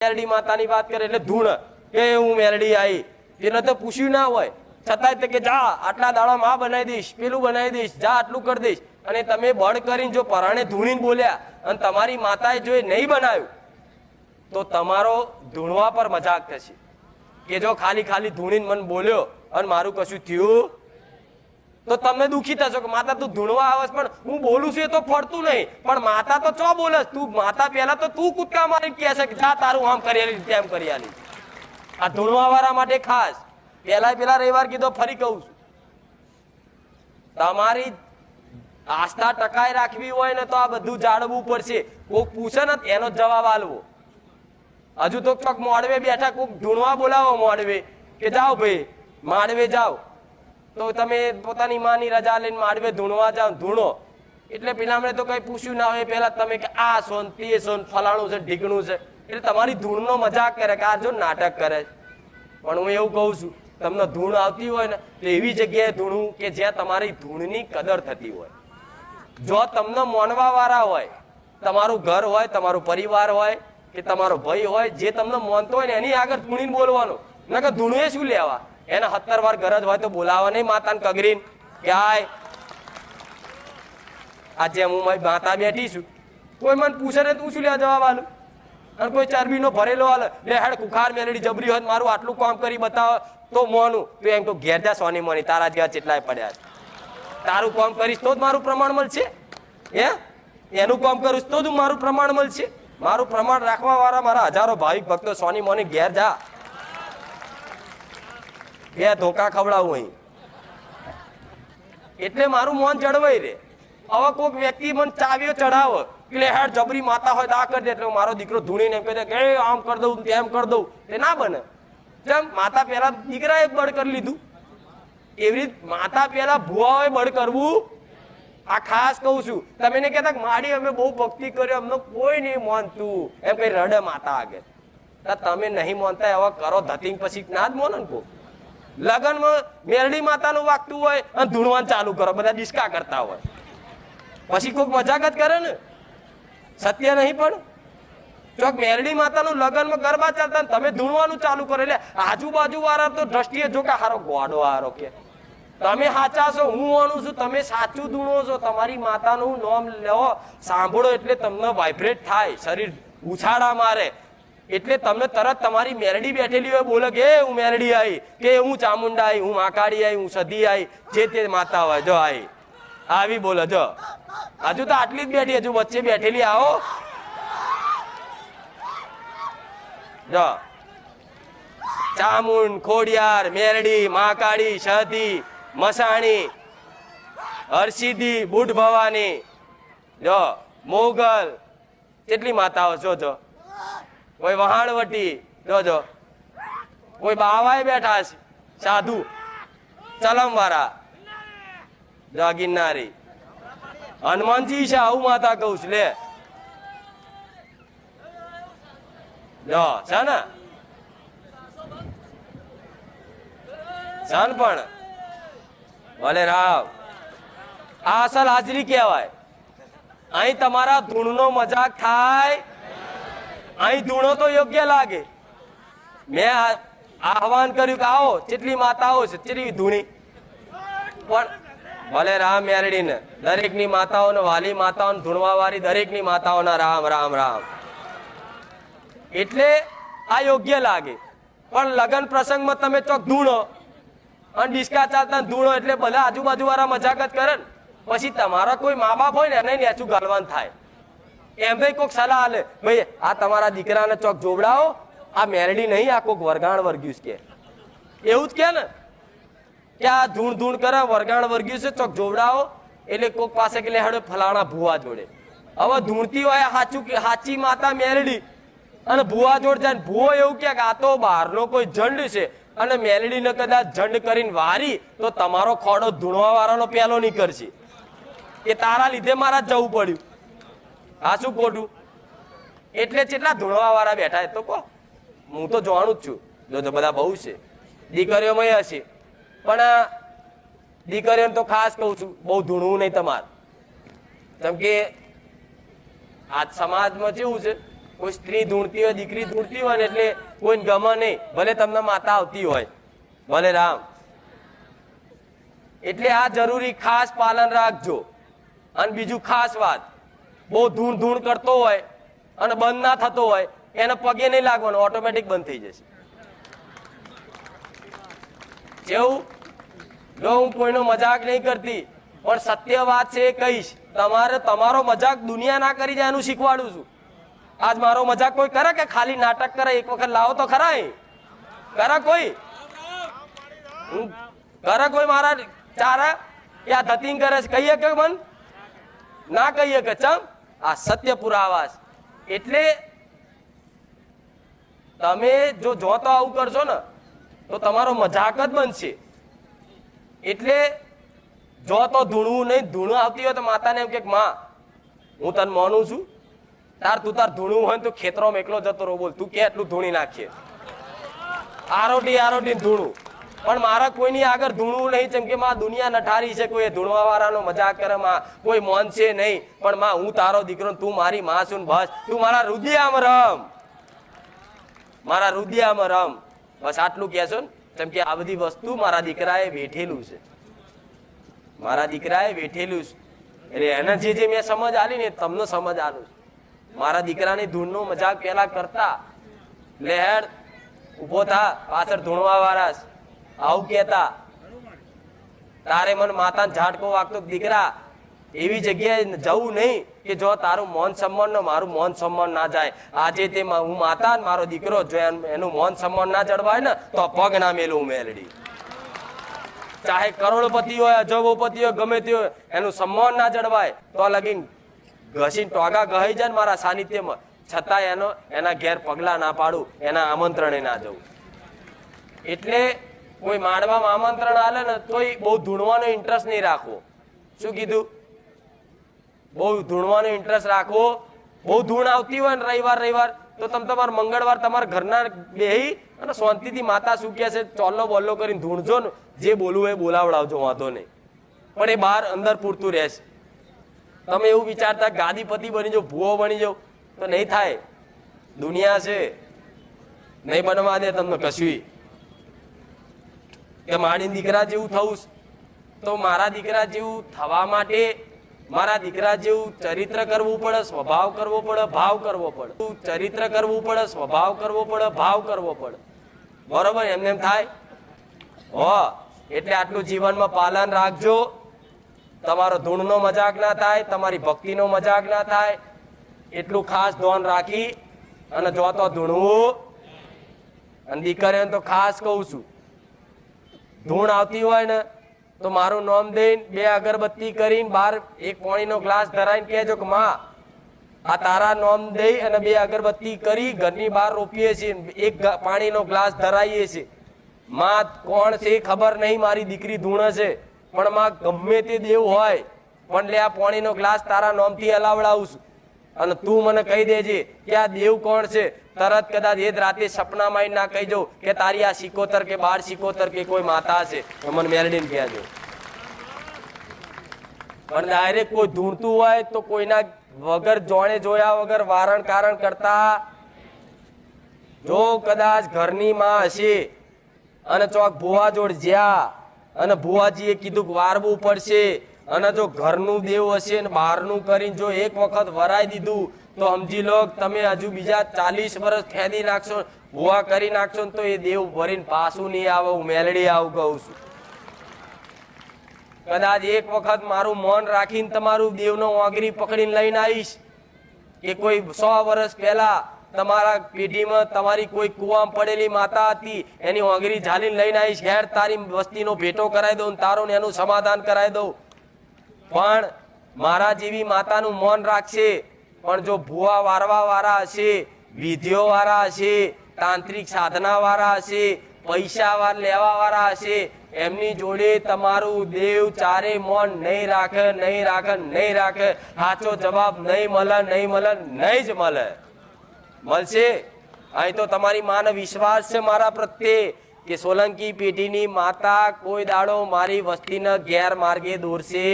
મેરડી માતાની વાત કરે એટલે ધૂણ કે હું મેરડી આવી એને તો પૂછ્યું ના હોય. છતાંય તે કે, જા, આટલા દાડામાં આ બનાવી દઈશ, પેલું બનાવી દઈશ, જા, આટલું કરી દઈશ. અને તમે બળ કરીને જો પરાણે ધૂણીને બોલ્યા અને તમારી માતાએ જો એ નહીં બનાવ્યું, તો તમારો ધૂણવા પર મજાક થશે. કે જો ખાલી ખાલી ધૂણીને મને બોલ્યો અને મારું કશું થયું તો તમે દુખી થશો કે માતા તું ધૂણવા આવસ પણ હું બોલું છું એ તો ફરતું નહીં. પણ માતા તો ચો બોલસ તું માતા પહેલા તો તું કૂદકા મારી કહે છે કે જા, તારું આમ કરી આલી, તેમ કરી આલી. આ ધૂણવા વાળા માટે ખાસ. પહેલા પેલા રવિવાર કીધો, ફરી કહું છું. તમારી આસ્થા ટકાઈ રાખવી હોય ને તો આ બધું જાળવવું પડશે. કોક પૂછે ને એનો જવાબ આલવો. હજુ તો ચોક મોડવે બેઠા, કોક ધૂણવા બોલાવો મોડવે કે જાઓ ભાઈ, માડવે જાઓ. તો તમે પોતાની માની રજા લઈને માંડવે ધૂણવા જાઓ, ધૂણો. એટલે પેલા તો કઈ પૂછ્યું ના હોય. પહેલાં તમે કે આ સોન, તે સોન, ફલાણું છે, ઢીકણું છે. એટલે તમારી ધૂણનો મજાક કરે કે આ જો નાટક કરે પણ હું એવું કહું છું, તમને ધૂણ આવતી હોય ને, તો એવી જગ્યાએ ધૂણું કે જ્યાં તમારી ધૂણની કદર થતી હોય. જો તમને મોનવા વાળા હોય, તમારું ઘર હોય, તમારું પરિવાર હોય, કે તમારો ભાઈ હોય, જે તમને મોનતો હોય ને, એની આગળ ધૂણીને બોલવાનું. નકર ધૂણુએ શું લેવા? એને સત્તર વાર ગરજ હોય તો બોલાવા નહીં માતાને કગરીને. કે આય આજે હું મારી માતા બેઠી છું. કોઈ મને પૂછે ને તું શું લેવા જવાબ આલું? અને કોઈ ચરબીનો ભરેલો હાલ લે હેડ, કુખાર મેલડી જબરી હોય મારું આટલું કામ કરી બતાવો. તો મોનું. તો એમ તો ઘેર જા, સોની મોની. તારા જેવા ચેટલાય પડ્યા તારું કામ કરીશ તો જ મારું પ્રમાણ મળશે. હે? એનું કામ કરીશ તો જ મારું પ્રમાણ મળશે. મારું પ્રમાણ રાખવા વાળા મારા હજારો ભાવિક ભક્તો સોની મોની ઘેર જા. બે ધોકા ખવડાવું અહીં. એટલે મારું મોન જળવાઈ રે હવે કોઈક વ્યક્તિ મને ચાવીઓ ચડાવે એટલે હેડ જબરી માતા હોય તો આ કરી દે. એટલે મારો દીકરો ધૂણીને એમ કહે કે આમ કરી દઉં, તેમ કરી દઉં. એ ના બને. જેમ માતા પહેલા દીકરાએ બળ કરી લીધું. એવી રીત માતા પહેલા ભુવાઓએ બળ કરવું. આ ખાસ કહું છું, તમે એને કહેતા માડી, અમે બહુ ભક્તિ કર્યો, અમને કોઈ નહીં માનતું. એમ કઈ રડે માતા આગળ. તમે નહીં માનતા એવા કરો, ધતિંગ પછી ના જ મોનો ને કોઈ લગનમાં મેરડી માતાનું વાગતું હોય અને ધૂણવાન ચાલુ કરો, બધા ડિસ્કા કરતા હોય. પછી કોઈક મજાક જ કરે ને? સત્ય નહીં પણ? ચોક મેરડી માતાનું લગનમાં ગરબા ચાલતા તમે ધૂણવાનું ચાલુ કરો, એટલે આજુબાજુ વાળા તો દ્રષ્ટિએ જો કે હારો ગોડો હારો કે. તમે સાચા છો, હું ઓનું છું, તમે સાચું ધૂણો છો, તમારી માતાનું નામ લો સાંભળો એટલે તમને વાઇબ્રેટ થાય, શરીર ઉછાળા મારે. એટલે તમને તરત તમારી મેરડી બેઠેલી હોય, બોલે કે હું મેરડી આવી કે, હું ચામુંડા આવી હું માકાડી આવી હું સદી આવી જે તે માતા હોય, જો આવી આવી બોલે, જો. હજુ તો આટલી જ બેઠી, હજુ વચ્ચે બેઠેલી આવો. જો. ચામુંડ, ખોડિયાર, મેરડી મહાકાળી સતી મસાણી, હરસિદ્ધિ બુઢ ભવાની જો, મોગલ, કેટલી માતાઓ, જો જો. કોઈ વહાણવટી જોજો કોઈ બાવાય બેઠા છે. સાધુ. ચલમ વાળા જો ગિરનારી હનુમાનજી છે, આવું માતા કહું છું, લે. જો, છે ને? સન પણ? ભલે રાવ. આ અસલ હાજરી કહેવાય. અહીં તમારા ધૂણનો મજાક થાય અહીં ધૂણો તો યોગ્ય લાગે. મેં આહવાન કર્યું કે આવો જેટલી માતાઓ છે કેટલી ધૂણી. પણ ભલે રામ મેરડીને દરેકની માતાઓને વાલી માતાઓને ધૂણવા વાળી દરેકની માતાઓના રામ રામ રામ. એટલે આ યોગ્ય લાગે. પણ લગન પ્રસંગમાં તમે ચોક ધૂણો. અને ડિસ્કા ચાલતા ધૂણો એટલે બધા આજુબાજુ વાળા મજાક કરે ને. પછી તમારા કોઈ મા બાપ હોય ને, એને નેચું ગાલવાન થાય. એમ ભાઈ કોઈક સલાહ આલે ભાઈ, આ તમારા દીકરાને ચોક જોવડાવો. આ મેરડી નહીં, આ કોઈક વરગાણ વર્ગ્યું છે એવું જ કે ને? કે આ ધૂણ ધૂણ કરે, વરગાણ વર્ગ્યું છે, ચોક જોવડાવો. એટલે કોક પાસે કે લે હેડો ફલાણા ભુવા જોડે. હવે ધૂણતી હોય સાચું કે સાચી માતા મેરડી. અને ભુવા જોડ જાય ભુવો એવું કે આ તો બહારનો કોઈ જંડ છે. અને મેલડીને કદાચ જંડ કરીને વારી, તો તમારો ખોડો ધૂણવા વાળાનો પહેલો નીકળશે. એ તારા લીધે મારા જવું પડ્યું. આ શું ખોટું? એટલે કેટલા ધૂણવા વાળા બેઠા તો કહો. હું તો જોવાનું જ છું. જો તો બધા બહુ છે. દીકરીઓમાં હશે. પણ દીકરીઓને તો ખાસ કહું છું, બહુ ધૂણવું નહીં તમારે. જેમ કે, આજ સમાજમાં કેવું છે, કોઈ સ્ત્રી ધૂણતી હોય, દીકરી ધૂણતી હોય ને એટલે કોઈને ગમે નહીં. ભલે તમને માતા આવતી હોય. ભલે રામ. એટલે આ જરૂરી ખાસ પાલન રાખજો. અને બીજું ખાસ વાત. બહુ ધૂણ ધૂણ કરતો હોય અને બંધ ના થતો હોય, એને પગે નહીં લાગવાનો ઓટોમેટિક બંધ થઈ જશે. જેવું જો હું કોઈનો મજાક નહીં કરતી, પણ સત્ય વાત છે એ કહીશ, તમારે તમારો મજાક દુનિયા ના કરી જાય એનું શીખવાડું છું. આજ મારો મજાક કોઈ કરે કે ખાલી નાટક કરે? એક વખત લાવો તો ખરા કરે કોઈ? કરે કોઈ મારા ચારા? આ ધતિંગ કરે છે? કહીએ કે મન? ના કહીએ કે ચમ? આ સત્ય પુરાવા. એટલે તમે જો જો તો આવું કરશો ને, તો તમારો મજાક જ બનશે. એટલે જો તો ધૂણવું નહીં, ધૂણું આવતી હોય તો માતાને એમ કે, માં, હું તને માનું છું. તાર, તું તાર ધૂણવું હોય તું ખેતરોમાં એકલો જતો રહો બોલ. તું કે એટલું ધૂણી નાખીએ આરોટી આરોટી ધૂણું પણ મારા કોઈની આગળ ધૂણવું નહીં, જેમ કે માં દુનિયા નઠારી છે, કોઈ ધૂણવા વાળાનો મજાક કરે, માં કોઈ મોન છે નહીં. પણ માં, હું તારો દીકરો તું મારી માં છું બસ. તું મારા રુદિયામાં રમ મારા રુદિયામાં રમ બસ આટલું કહેશો ને, જેમ કે આ બધી વસ્તુ મારા દીકરાએ વેઠેલું છે. મારા દીકરાએ વેઠેલું છે. એટલે એને જે જે મેં સમજ આલી ને તમને સમજ આલું મારા દીકરાની ધૂળનો મજાક પેલા કરતા, લહેર ઊભો થા, પાછળ ધૂણવા વાળા. આવું કેતા તારે મને માતાને ઝાટકો વાગતો દીકરા, એવી જગ્યાએ જવું નહીં કે જો તારું મોન સન્માન મારું મોન સન્માન ના જાય. આજે તે હું માતા મારો દીકરો, જો એનું મોન સન્માન ના જળવાય ને, તો પગ ના મેલું મેલડી. ચાહે કરોડપતિ હોય અજબોપતિ હોય, ગમે તે હોય, એનું સન્માન ના જળવાય. તો લગીન ઘસીને ટોગા ગહી જાય મારા સાનિધ્યમાં. છતાં એનો, એના ઘેર પગલા ના પાડું, એના આમંત્રણે ના જવું. એટલે કોઈ માણવામાં આમંત્રણ આલે ને તોય બહુ ધૂણવાનો ઇન્ટરેસ્ટ નહીં રાખવો. શું કીધું? બહુ ધૂણવાનો ઇન્ટરેસ્ટ રાખવો. બહુ ધૂણ આવતી હોય ને રવિવાર રવિવાર, તો તમે તમારે મંગળવાર તમારા ઘરના બેહી અને શાંતિથી માતા શું કહે છે, ચોલ્લો બોલ્લો કરીને ધૂણજો ને. જે બોલવું એ બોલાવડાવજો, વાંધો નહીં. પણ એ બહાર અંદર પૂરતું રહેશે. તમે એવું વિચારતા ગાદીપતિ બની જાઓ, ભૂવો બની જાઓ, તો નહીં થાય. દુનિયા છે. નહીં બનવા દે તમને કશું કે મારી દીકરા જેવું થવું તો મારા દીકરા જેવું થવા માટે મારા દીકરા જેવું ચરિત્ર કરવું પડે, સ્વભાવ કરવો પડે, ભાવ કરવો પડે. ચરિત્ર કરવું પડે, સ્વભાવ કરવો પડે, ભાવ કરવો પડે. બરોબર? એમને એમ થાય? હો, એટલે આટલું જીવનમાં પાલન રાખજો. તમારો ધૂણનો મજાક ના થાય, તમારી ભક્તિનો મજાક ના થાય. એટલું ખાસ ધ્યાન રાખી અને જો તો ધૂણવું. અને દીકરીઓને તો ખાસ કહું છું ધૂણ આવતી હોય ને, તો મારું નામ દઈને બે અગરબત્તી કરીને બાર એક પાણીનો ગ્લાસ ધરાઈને કહેજો કે, માં, આ તારા નામ દઈ અને બે અગરબત્તી કરી, ઘરની બહાર રોપીએ છીએ એક પાણીનો ગ્લાસ ધરાઈએ છીએ. માં, કોણ છે ખબર નહીં, મારી દીકરી ધૂણ છે. પણ માં, ગમે તે દેવ હોય, પણ લે, આ પાણીનો ગ્લાસ તારા નામથી હલાવડાવું છું. અને તું મને કહી દેજે કે આ દેવ કોણ છે? તરત કદાચ એ જ રાતે સપનામાં ના કહી જવું કે તારી આ સિકોતર કે બાર સિકોતર કે કોઈ માતા છે. મને મેલડીને કહેજો પણ ડાયરેક્ટ કોઈ ઢૂંઢતું હોય તો કોઈના વગર જોણે જોયા વગર વારણ કારણ કરતા જો કદાચ ઘરની માં હશે અને ચોક ભુવા જોડ જ્યાં અને ભુવાજીએ કીધું વારવું પડશે. અને જો ઘરનું દેવ હશે ને બહારનું કરીને જો એક વખત વરાઈ દીધું, તો સમજી લો તમે હજુ બીજા ચાલીસ વર્ષ ફેદી નાખશો, ભુવા કરી નાખશો તો એ દેવ ભરીને પાછું નહીં આવે, હું મેલડી આવું કહું છું. કદાચ એક વખત મારું મૌન રાખીને તમારું દેવનો ઓગરી પકડીને લઈને આવીશ કે કોઈ સો વર્ષ પહેલા તમારા પેઢીમાં તમારી કોઈ કુવામાં પડેલી માતા હતી, એની ઓગરી ઝાલીને લઈને આવીશ, ઘેર તારી વસ્તીનો ભેટો કરાવી દઉં તારું ને એનું સમાધાન કરાવી દઉં. પણ મારા જેવી માતાનું મૌન રાખશે. પણ જો ભૂવા વારવા વાળા હશે, વિધિઓ વાળા હશે, તાંત્રિક સાધના વાળા હશે, પૈસા વાર લેવા વાળા હશે, એમની જોડે તમારું દેવ ચારે મોન નહીં રાખે નહીં રાખે નહીં રાખે. સાચો જવાબ નહીં મળે નહીં મળે, નહીં જ મળે. મળશે? અહીં તો તમારી માને વિશ્વાસ છે મારા પ્રત્યે. કે સોલંકી પેઢીની માતા કોઈ દાડો મારી વસ્તીને ગેરમાર્ગે દોરશે.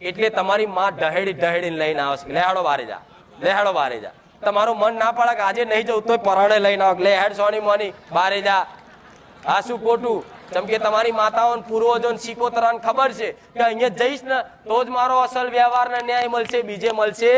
એટલે તમારી માં ઢહેડી ઢહેડીને લઈને આવશે. લેહાડો બારે જા. લેહાડો બારે જા. તમારું મન ના પડે કે આજે નહીં જવું તો પરાણે લઈને આવ. લે હેડ સોની મોની, બારે જા. આ શું ખોટું જેમ કે તમારી માતાઓ પૂર્વજો શીખોતરાને ખબર છે કે અહીંયા જઈશ ને તો જ મારો અસલ વ્યવહાર ને ન્યાય મળશે, બીજે મળશે.